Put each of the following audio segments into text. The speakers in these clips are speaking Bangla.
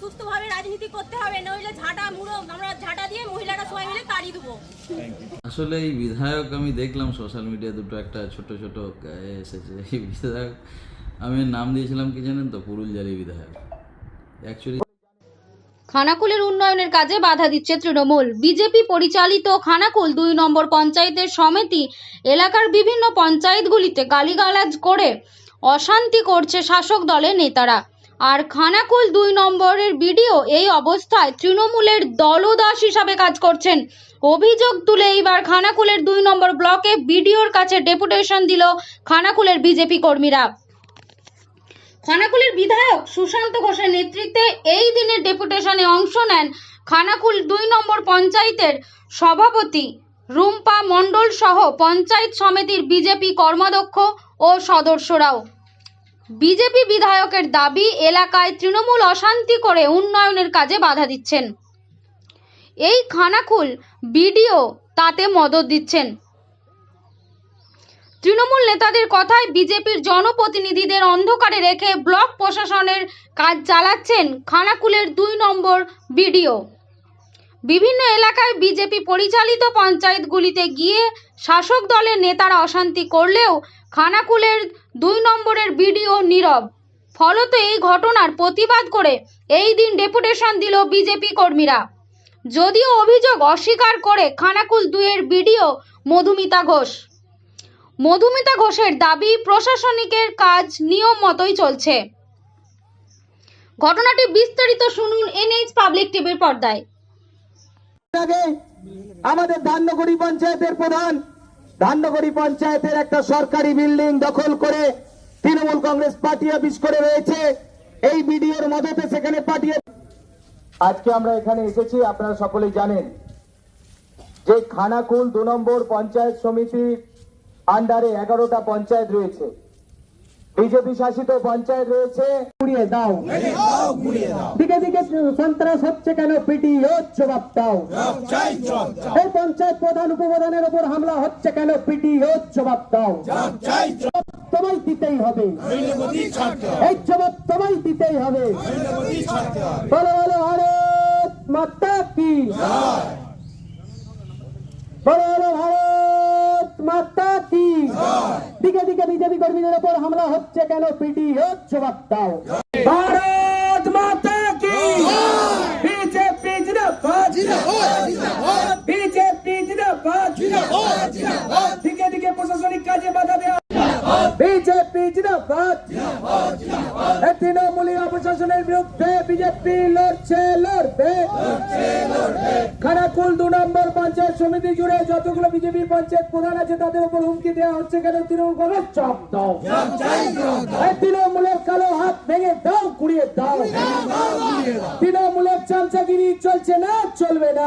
সুস্থভাবে রাজনীতি করতে হবে নইলে ঝাঁটা মুড়ো আমরা ঝাঁটা দিয়ে মহিলারা সবাই মিলে তাড়ি দেবো। আসলে এই বিধায়ক আমি দেখলাম সোশ্যাল মিডিয়া দুটো একটা ছোট ছোট এসেছে। এই বিধায়ক আমি নাম দিয়েছিলাম কি জানেন তো? পুরুলজালি বিধায়ক। অ্যাকচুয়ালি খানাকুলের উন্নয়নের কাজে বাধা দিচ্ছে তৃণমূল। বিজেপি পরিচালিত খানাকুল দুই নম্বর পঞ্চায়েতের সমিতি এলাকার বিভিন্ন পঞ্চায়েতগুলিতে গালিগালাজ করে অশান্তি করছে শাসক দলের নেতারা। আর খানাকুল দুই নম্বরের বিডিও এই অবস্থায় তৃণমূলের দলদাস হিসাবে কাজ করছেন। অভিযোগ তুলে এইবার খানাকুলের দুই নম্বর ব্লকে বিডিওর কাছে ডেপুটেশন দিল খানাকুলের বিজেপি কর্মীরা। খানাকুলের বিধায়ক সুশান্ত ঘোষের নেতৃত্বে এই দিনের ডেপুটেশনে অংশ নেন খানাকুল দুই নম্বর পঞ্চায়েতের সভাপতি রুম্পা মণ্ডল সহ পঞ্চায়েত সমিতির বিজেপি কর্মাধ্যক্ষ ও সদস্যরাও। বিজেপি বিধায়কের দাবি, এলাকায় তৃণমূল অশান্তি করে উন্নয়নের কাজে বাধা দিচ্ছেন। এই খানাকুল বিডিও তাতে মদত দিচ্ছেন। তৃণমূল নেতাদের কথায় বিজেপির জনপ্রতিনিধিদের অন্ধকারে রেখে ব্লক প্রশাসনের কাজ চালাচ্ছেন খানাকুলের দুই নম্বর বিডিও। বিভিন্ন এলাকায় বিজেপি পরিচালিত পঞ্চায়েতগুলিতে গিয়ে শাসক দলের নেতারা অশান্তি করলেও খানাকুলের দুই নম্বরের বিডিও নীরব। ফলত এই ঘটনার প্রতিবাদ করে এই দিন ডেপুটেশন দিল বিজেপি কর্মীরা। যদিও অভিযোগ অস্বীকার করে খানাকুল দুইয়ের বিডিও মধুমিতা ঘোষ। মধুমিতা ঘোষের দাবি, প্রশাসনিকের কাজ নিয়ম মতোই চলছে। ঘটনাটি বিস্তারিত শুনুন এনএইচ পাবলিক টিভির পর্দায়। আগে আমাদের ধান্যগড়ি পঞ্চায়েতের প্রধান ধান্যগড়ি পঞ্চায়েতের একটা সরকারি বিল্ডিং দখল করে তৃণমূল কংগ্রেস পার্টি অফিস করে রয়েছে। এই বিডিওর মদতে সেখানে পাঠিয়ে আজকে আমরা এখানে এসেছি, আপনারা সকলেই জানেন যে খানাকুল দু নম্বর পঞ্চায়েত সমিতির আন্ডারে এগারোটা পঞ্চায়েত রয়েছে। বিজেপি শাসিত পঞ্চায়েত রয়েছে। উড়িয়ে দাও। দিকে দিকে সন্ত্রাস হচ্ছে কেন? পিটিও জবাব দাও এই পঞ্চায়েত প্রধান উপপ্রধানের উপর হামলা হচ্ছে কেন? পিটিও জবাব দাও তোমায় দিতেই হবে। এই জবাব তোমায় দিতেই হবে। বলো বলো ভারত মাতা কি? বলো বলো ভারত মাতা কি? দিকে দিকে বিজেপি কর্মীদের উপর হামলা হচ্ছে কেন? পিটিও জবাব দাও ভারত মাতা কি? বিজেপি জিন্দাবাদ। বিজেপি জিন্দাবাদ। দিকে দিকে প্রশাসনিক কাজে বাধা দেওয়া বিজেপি জিন্দাবাদ। অপশাসনের বিরুদ্ধে বিজেপি লড়ছে লড়বে। খানাকুল দু নম্বর পঞ্চায়েত সমিতি জুড়ে যতগুলো বিজেপি পঞ্চায়েত প্রধান হুমকি দেওয়া হচ্ছে কেন তৃণমূল কংগ্রেস? চাপ দাও। তৃণমূলের কালো হাত ভেঙে দাও কুড়িয়ে দাও। তৃণমূলের চামচাগিরি চলছে না চলবে না।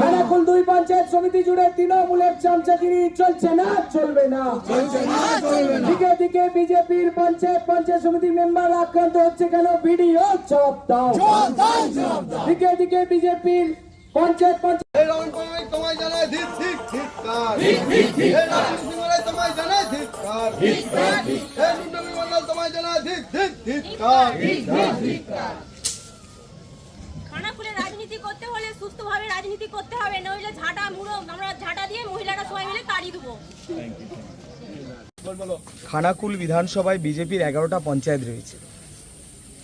খানাকুল দুই পঞ্চায়েত সমিতি জুড়ে তৃণমূলের চামচাগিরি চলছে না চলবে না। দিকে দিকে বিজেপির পঞ্চায়েত পঞ্চায়েত সমিতির মেম্বার আক্রান্ত হচ্ছে কেন? ভিডিও চপ দাও। দিকে দিকে বিজেপির পঞ্চায়েত পঞ্চায়েত তোমায় জানায় ধিক ধিক ধিক্কার। এই রাজনীতি তোমায় জানায় ধিক্কার। এই মুন্ডবী মন্ডল তোমায় জানায় ধিক ধিক ধিক্কার। খানাকুলে রাজনীতি করতে হলে সুস্থভাবে রাজনীতি করতে হবে নইলে ঝাঁটা মুড়ো আমরা ঝাঁটা দিয়ে মহিলারা সবাই মিলে তাড়ি দেবো। খানাকুল বিধানসভায় বিজেপির এগারোটা পঞ্চায়েত রয়েছে।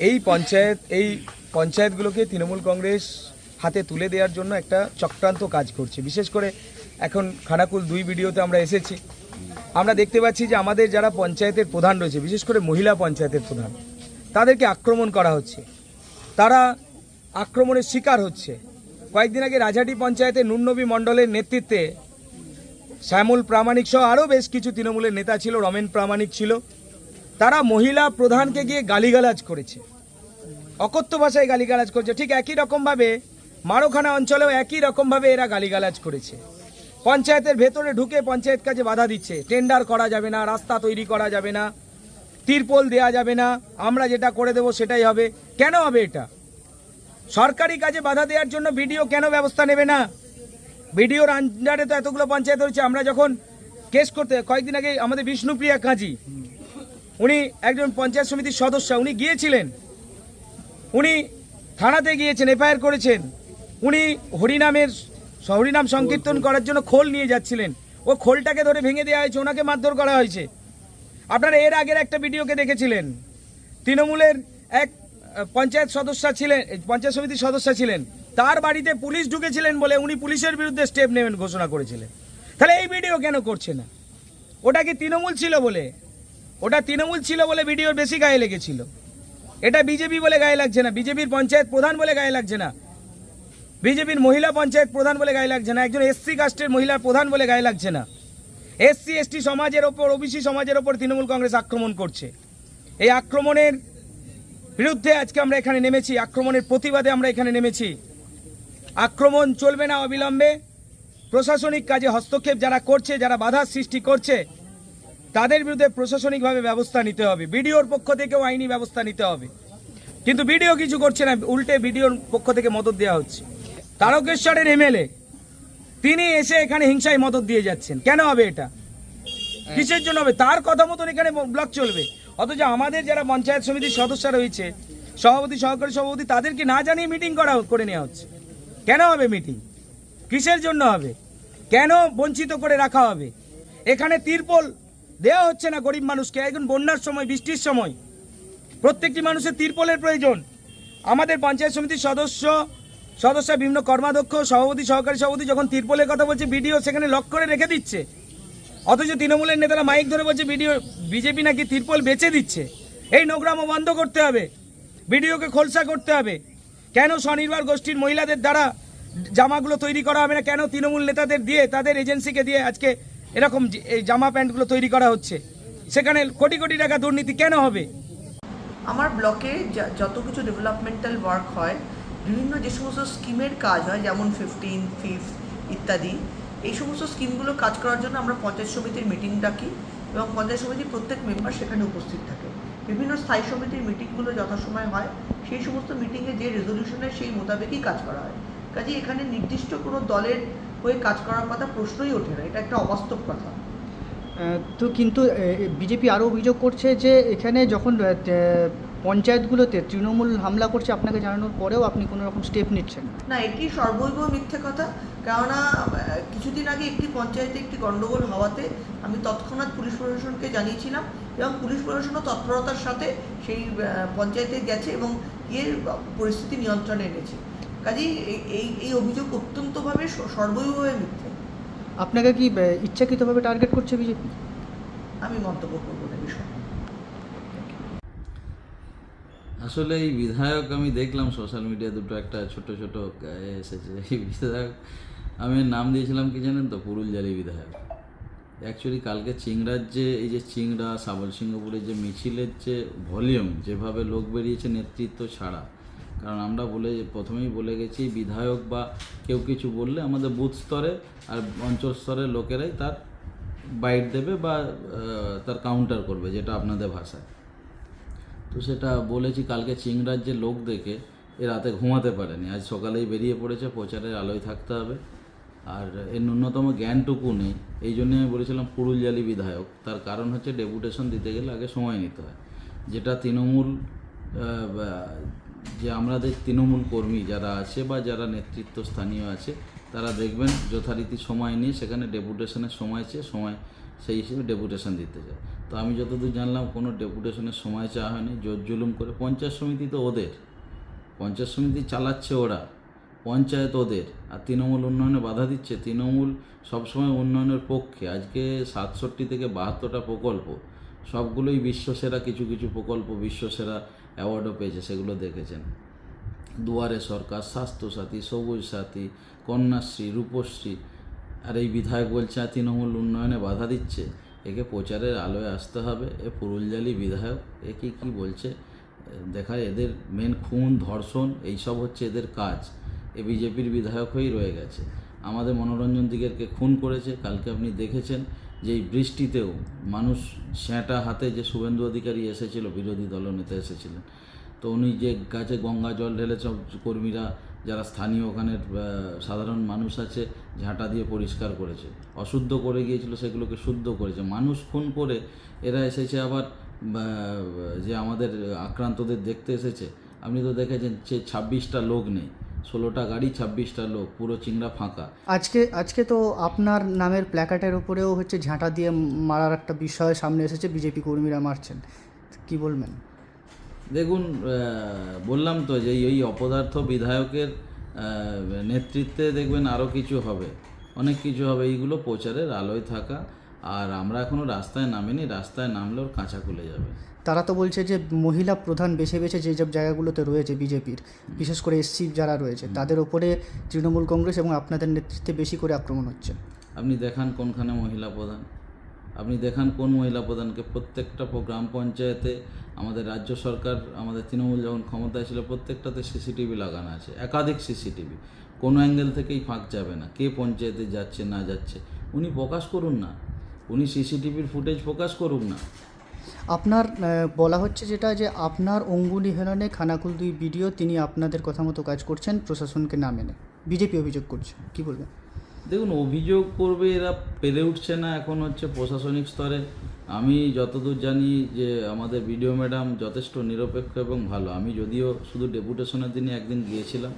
এই পঞ্চায়েত এই পঞ্চায়েতগুলোকে তৃণমূল কংগ্রেস হাতে তুলে দেওয়ার জন্য একটা চক্রান্ত কাজ করছে। বিশেষ করে এখন খানাকুল দুই ভিডিওতে আমরা এসেছি। আমরা দেখতে পাচ্ছি যে আমাদের যারা পঞ্চায়েতের প্রধান রয়েছে, বিশেষ করে মহিলা পঞ্চায়েতের প্রধান, তাদেরকে আক্রমণ করা হচ্ছে। তারা আক্রমণের শিকার হচ্ছে। কয়েকদিন আগে রাজাটি পঞ্চায়েতের নুন্নবী মণ্ডলের নেতৃত্বে শ্যামল প্রামাণিক সহ আরও বেশ কিছু তৃণমূলের নেতা ছিল, রমেন প্রামাণিক ছিল। তারা মহিলা প্রধানকে গিয়ে গালিগালাজ করেছে। অকথ্য ভাষায় গালিগালাজ করেছে। ঠিক একই রকমভাবে মারোখানা অঞ্চলেও একই রকমভাবে এরা গালিগালাজ করেছে। পঞ্চায়েতের ভেতরে ঢুকে পঞ্চায়েত কাজে বাধা দিচ্ছে। টেন্ডার করা যাবে না, রাস্তা তৈরি করা যাবে না, তিরপল দেয়া যাবে না, আমরা যেটা করে দেবো সেটাই হবে। কেন হবে এটা? সরকারি কাজে বাধা দেওয়ার জন্য ভিডিও কেন ব্যবস্থা নেবে না? ভিডিওর আন্ডারে তো এতগুলো পঞ্চায়েত রয়েছে, আমরা যখন কেস করতে, কয়েকদিন আগে আমাদের বিষ্ণুপ্রিয়া কাজী, উনি একজন পঞ্চায়েত সমিতির সদস্য, উনি গিয়েছিলেন। উনি থানাতে গিয়েছেন, এফআইআর করেছেন। উনি হরিনামের হরিনাম সংকীর্তন করার জন্য খোল নিয়ে যাচ্ছিলেন। ও খোলটাকে ধরে ভেঙে দেওয়া হয়েছে, ওনাকে মারধর করা হয়েছে। আপনারা এর আগের একটা ভিডিওকে দেখেছিলেন। তৃণমূলের এক পঞ্চায়েত সদস্য ছিলেন পঞ্চায়েত সমিতির সদস্য ছিলেন। তার বাড়িতে পুলিশ ঢুকেছিলেন বলে উনি পুলিশের বিরুদ্ধে স্টেপ নেবেন ঘোষণা করেছিলেন। তাহলে এই ভিডিও কেন করছে না? ওটা কি তৃণমূল ছিল বলে? ওটা তৃণমূল ছিল বলে ভিডিওর বেশি গায়ে লেগেছিল। এটা বিজেপি বলে গায়ে লাগছে না। বিজেপির পঞ্চায়েত প্রধান বলে গায়ে লাগছে না। বিজেপির মহিলা পঞ্চায়েত প্রধান বলে গায়ে লাগছে না, একজন এসসি কাস্টের মহিলার প্রধান বলে গায়ে লাগছে না। এসসি, এসটি সমাজের ওপর, ওবিসি সমাজের ওপর তৃণমূল কংগ্রেস আক্রমণ করছে। এই আক্রমণের বিরুদ্ধে আজকে আমরা এখানে নেমেছি, আক্রমণের প্রতিবাদে আমরা এখানে নেমেছি। আক্রমণ চলবে না অবিলম্বে। প্রশাসনিক কাজে হস্তক্ষেপ যারা করছে, যারা বাধার সৃষ্টি করছে, তাদের বিরুদ্ধে প্রশাসনিকভাবে ব্যবস্থা নিতে হবে। বিডিওর পক্ষ থেকেও আইনি ব্যবস্থা নিতে হবে। কিন্তু বিডিও কিছু করছে না, উল্টে বিডিওর পক্ষ থেকে মদত দেওয়া হচ্ছে। তারকেশ্বরের এমএলএ। তিনি এসে এখানে হিংসায় মদত দিয়ে যাচ্ছেন। কেন হবে এটা? কিসের জন্য হবে? তার কথা মতন এখানে ব্লক চলবে। অথচ আমাদের যারা পঞ্চায়েত সমিতির সদস্য রয়েছে, সভাপতি, সহকারী সভাপতি, তাদেরকে না জানিয়ে মিটিং করা করে নেওয়া হচ্ছে। কেন হবে মিটিং কিসের জন্য হবে? কেন বঞ্চিত করে রাখা হবে? এখানে তিরপল দেওয়া হচ্ছে না গরিব মানুষকে। এখন বন্যার সময়, বৃষ্টির সময়। প্রত্যেকটি মানুষের তিরপলের প্রয়োজন। আমাদের পঞ্চায়েত সমিতির সদস্য সদস্য, বিভিন্ন কর্মাধ্যক্ষ, সভাপতি, সহকারী সভাপতি যখন তিরপলের কথা বলছে, বিডিও সেখানে লক করে রেখে দিচ্ছে। অথচ তৃণমূলের নেতারা মাইক ধরে বলছে, বিডিও, বিজেপি নাকি তিরপল বেচে দিচ্ছে? এই নোংরামো বন্ধ করতে হবে। বিডিওকে খোলসা করতে হবে। কেন স্বনির্ভর গোষ্ঠীর মহিলাদের দ্বারা জামাগুলো তৈরি করা হবে না? কেন তৃণমূল নেতাদের দিয়ে, তাদের এজেন্সিকে দিয়ে আজকে এরকম এই জামা প্যান্টগুলো তৈরি করা হচ্ছে? সেখানে কোটি কোটি টাকা দুর্নীতি কেন হবে? আমার ব্লকে যত কিছু ডেভেলপমেন্টাল ওয়ার্ক হয় বিভিন্ন যে সমস্ত স্কিমের কাজ হয়, যেমন ফিফটিন ফিফথ ইত্যাদি, এই সমস্ত স্কিমগুলো কাজ করার জন্য আমরা পঞ্চায়েত সমিতির মিটিং ডাকি এবং পঞ্চায়েত সমিতির প্রত্যেক মেম্বার সেখানে উপস্থিত থাকে। বিভিন্ন স্থায়ী সমিতির মিটিংগুলো যথাসময় হয়। সেই সমস্ত মিটিংয়ে যে রেজলিউশনের সেই মোতাবেকই কাজ করা হয়। কাজে এখানে নির্দিষ্ট কোনো দলের হয়ে কাজ করার কথা প্রশ্নই ওঠে না। এটা একটা অবাস্তব কথা। তো কিন্তু বিজেপি আরও অভিযোগ করছে যে এখানে যখন পঞ্চায়েতগুলোতে তৃণমূল হামলা করছে আপনাকে জানানোর পরেও আপনি কোনো রকম স্টেপ নিচ্ছেন না। এটি সর্বৈব মিথ্যে কথা। কেননা কিছুদিন আগে একটি পঞ্চায়েতে একটি গণ্ডগোল হওয়াতে আমি তৎক্ষণাৎ পুলিশ প্রশাসনকে জানিয়েছিলাম এবং পুলিশ প্রশাসনও তৎপরতার সাথে সেই পঞ্চায়েতে গেছে এবং গিয়ে পরিস্থিতি নিয়ন্ত্রণে এনেছে। কাজেই এই- এই অভিযোগ অত্যন্তভাবে সর্বৈবভাবে মিথ্যে। আপনাকে কি ইচ্ছাকৃতভাবে টার্গেট করছে বিজেপি? আমি মন্তব্য করব না বিষয়ে আসলে এই বিধায়ক আমি দেখলাম সোশ্যাল মিডিয়া দুটো একটা ছোট ছোট এসেছে। এই বিধায়ক, আমি নাম দিয়েছিলাম কি জানেন তো? পুরুলজালি বিধায়ক। অ্যাকচুয়ালি কালকে চিংড়ার যে, এই যে চিংড়া, সাবল সিংহপুরের যে মিছিলের যে ভলিউম যেভাবে লোক বেরিয়েছে নেতৃত্ব ছাড়া। কারণ আমরা বলে, প্রথমেই বলে গেছি, বিধায়ক বা কেউ কিছু বললে আমাদের বুথ স্তরে আর অঞ্চল স্তরের লোকেরাই তার বাইট দেবে বা তার কাউন্টার করবে, যেটা আপনাদের ভাষায়। তো সেটা বলেছি কালকে চিংড়ার যে লোক দেখে, এ রাতে ঘুমাতে পারেনি। আজ সকালেই বেরিয়ে পড়েছে, প্রচারের আলোয় থাকতে হবে। আর এর ন্যূনতম জ্ঞানটুকু নেই। এই জন্য আমি বলেছিলাম পুরুলজালি বিধায়ক। তার কারণ হচ্ছে ডেপুটেশন দিতে গেলে আগে সময় নিতে হয়। যেটা তৃণমূল যে আমাদের তৃণমূল কর্মী যারা আছে বা যারা নেতৃত্ব স্থানীয় আছে তারা দেখবেন যথারীতি সময় নিয়ে সেখানে ডেপুটেশনের সময় চেয়ে সময় সেই হিসেবে ডেপুটেশন দিতে যায়। তো আমি যতদূর জানলাম কোনো ডেপুটেশনের সময় চাওয়া হয়নি, জোর জুলুম করে পঞ্চায়েত সমিতি তো ওদের। পঞ্চায়েত সমিতি চালাচ্ছে ওরা, পঞ্চায়েত ওদের। আর তৃণমূল উন্নয়নে বাধা দিচ্ছে। তৃণমূল সবসময় উন্নয়নের পক্ষে। আজকে সাতষট্টি থেকে বাহাত্তরটা প্রকল্প, সবগুলোই বিশ্বসেরা, কিছু কিছু প্রকল্প বিশ্বসেরা অ্যাওয়ার্ডও পেয়েছে, সেগুলো দেখেছেন। দুয়ারে সরকার স্বাস্থ্যসাথী সবুজ সাথী, কন্যাশ্রী, রূপশ্রী, আর এই বিধায়ক বলছে তৃণমূল উন্নয়নে বাধা দিচ্ছে। একে প্রচারের আলোয় আসতে হবে। এ পুরুলজালি বিধায়ক, এ কি বলছে? দেখায় এদের মেন খুন, ধর্ষণ, এইসব হচ্ছে এদের কাজ। এ বিজেপির বিধায়ক হয়েই রয়ে গেছে। আমাদের মনোরঞ্জন দিগেরকে খুন করেছে। কালকে আপনি দেখেছেন যে এই বৃষ্টিতেও মানুষ স্যাঁটা হাতে যে শুভেন্দু অধিকারী এসেছিল, বিরোধী দলনেতা এসেছিলেন তো উনি যে গাছে গঙ্গা জল ঢেলে সব কর্মীরা, যারা স্থানীয় ওখানের সাধারণ মানুষ আছে, ঝাঁটা দিয়ে পরিষ্কার করেছে। অশুদ্ধ করে গিয়েছিল, সেগুলোকে শুদ্ধ করেছে। মানুষ খুন করে এরা এসেছে আবার যে আমাদের আক্রান্তদের দেখতে এসেছে। আপনি তো দেখেছেন যে ছাব্বিশটা লোক নেই। ষোলোটা গাড়ি, ছাব্বিশটা লোক, পুরো চিংড়া ফাঁকা। আজকে আজকে তো আপনার নামের প্ল্যাকার্ডের উপরেও হচ্ছে ঝাঁটা দিয়ে মারার একটা বিষয় সামনে এসেছে, বিজেপি কর্মীরা মারছেন। কি বলবেন? দেখুন বললাম তো যে এই অপদার্থ বিধায়কের নেতৃত্বে দেখবেন আরও কিছু হবে অনেক কিছু হবে। এইগুলো প্রচারের আলোয় থাকা আর আমরা এখনও রাস্তায় নামিনি রাস্তায় নামলে ওর কাঁচা খুলে যাবে। তারা তো বলছে যে মহিলা প্রধান বেছে বেছে যে সব জায়গাগুলোতে রয়েছে বিজেপির বিশেষ করে এসসি যারা রয়েছে তাদের ওপরে তৃণমূল কংগ্রেস এবং আপনাদের নেতৃত্বে বেশি করে আক্রমণ হচ্ছে। আপনি দেখান কোনখানে মহিলা প্রধান। আপনি দেখান কোন মহিলা প্রধানকে প্রত্যেকটা গ্রাম পঞ্চায়েতে আমাদের রাজ্য সরকার, আমাদের তৃণমূল যখন ক্ষমতায় ছিল, প্রত্যেকটাতে সিসিটিভি লাগানো আছে, একাধিক সিসিটিভি। কোনো অ্যাঙ্গেল থেকেই ফাঁক যাবে না, কে পঞ্চায়েতে যাচ্ছে, না যাচ্ছে। উনি প্রকাশ করুন না। উনি সিসিটিভির ফুটেজ প্রকাশ করুন না। আপনার বলা হচ্ছে যেটা যে আপনার অঙ্গুলি হেলনে খানাকুল দুই বিডিও তিনি আপনাদের কথা মতো কাজ করছেন প্রশাসনকে না মেনে। বিজেপি অভিযোগ করছে, কি বলবেন? দেখুন, অভিযোগ করবে এরা পেরে উঠছে না। এখন হচ্ছে প্রশাসনিক স্তরে। আমি যতদূর জানি যে আমাদের বিডিও ম্যাডাম যথেষ্ট নিরপেক্ষ এবং ভালো। আমি যদিও শুধু ডেপুটেশনের দিনে একদিন গিয়েছিলাম।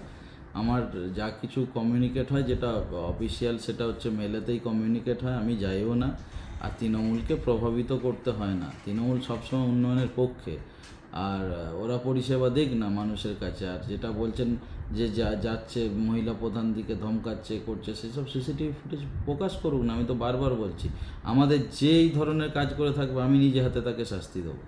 আমার যা কিছু কমিউনিকেট হয়, যেটা অফিসিয়াল সেটা হচ্ছে মেলেতেই কমিউনিকেট হয়। আমি যাইও না। আর তৃণমূলকে প্রভাবিত করতে হয় না। তৃণমূল সবসময় উন্নয়নের পক্ষে। আর ওরা পরিষেবা দিক না মানুষের কাছে। আর যেটা বলছেন যে যা, যাচ্ছে, মহিলা প্রধান দিকে ধমকাচ্ছে, করছে, সেসব সিসিটিভি ফুটেজ প্রকাশ করুক না, আমি তো বারবার বলছি। আমাদের যেই ধরনের কাজ করে থাকবে, আমি নিজে হাতে তাকে শাস্তি দেবো।